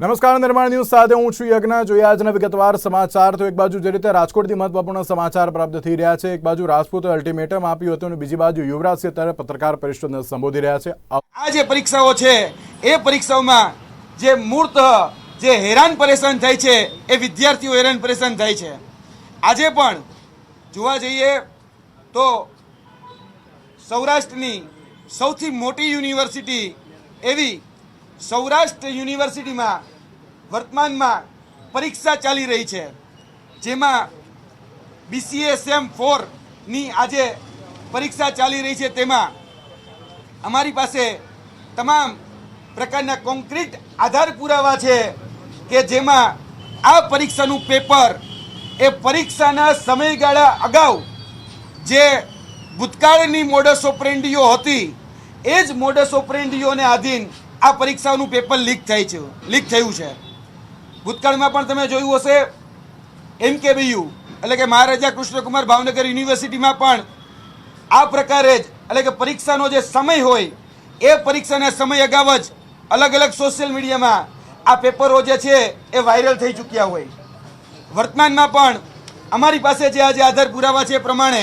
નમસ્કાર, નિર્માણ ન્યૂઝ સાથે હું છું યજ્ઞ. જોઈએ આજના વિગતવાર સમાચાર. તો એક બાજુ જે રીતે રાજકોટથી મહત્વપૂર્ણ સમાચાર પ્રાપ્ત થઈ રહ્યા છે, એક બાજુ રાજપૂતે અલ્ટિમેટમ આપ્યું હતું અને બીજી બાજુ યુવરાજસિંહ અત્યારે પત્રકાર પરિષદને સંબોધી રહ્યા છે. આ જે પરીક્ષાઓ છે, એ પરીક્ષાઓમાં જે મૂર્ત, જે હેરાન પરેશાન થાય છે, એ વિદ્યાર્થીઓ હેરાન પરેશાન થાય છે. આજે પણ જોવા જઈએ તો સૌરાષ્ટ્રની સૌથી મોટી યુનિવર્સિટી એવી સૌરાષ્ટ્ર યુનિવર્સિટીમાં, વર્તમાનમાં પરીક્ષા ચાલી રહી છે. જેમાં બીસીએ સેમ ફોરની આજે પરીક્ષા ચાલી રહી છે. તેમાં અમારી પાસે તમામ પ્રકારના કોન્ક્રીટ આધાર પુરાવા છે કે જેમાં આ પરીક્ષાનું પેપર એ પરીક્ષાના સમયગાળા અગાઉ જે ભૂતકાળની મોડસ ઓપરેન્ડીઓ હતી, એ જ મોડસ ઓપરેન્ડીઓને આધીન આ પરીક્ષાનું પેપર લીક થાય છે, લીક થયું છે. ભૂતકાળમાં પણ તમે જોયું હશે એમ કે બીયુ એટલે કે મહારાજા કૃષ્ણકુમાર ભાવનગર યુનિવર્સિટીમાં પણ આ પ્રકારે જ, એટલે કે પરીક્ષાનો જે સમય હોય, એ પરીક્ષાના સમય અગાઉ જ અલગ અલગ સોશિયલ મીડિયામાં આ પેપરો જે છે, એ વાયરલ થઈ ચૂક્યા હોય. વર્તમાનમાં પણ અમારી પાસે જે આજે આધાર પુરાવા છે એ પ્રમાણે